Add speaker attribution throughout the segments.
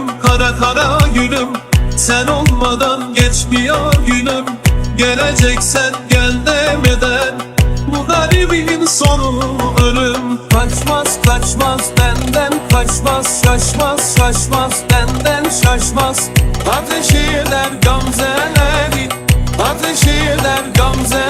Speaker 1: Gülüm kara kara gülüm. Sen olmadan geçmiyor günüm. Geleceksen gel demeden. Bu garibin sonu ölüm. Kaçmaz kaçmaz benden kaçmaz Şaşmaz şaşmaz benden şaşmaz. Ateş eder gamzeleri Ateş eder gamzeleri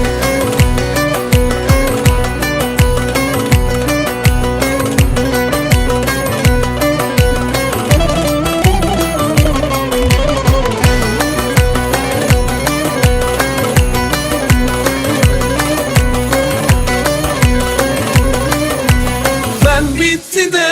Speaker 1: Ben bitti de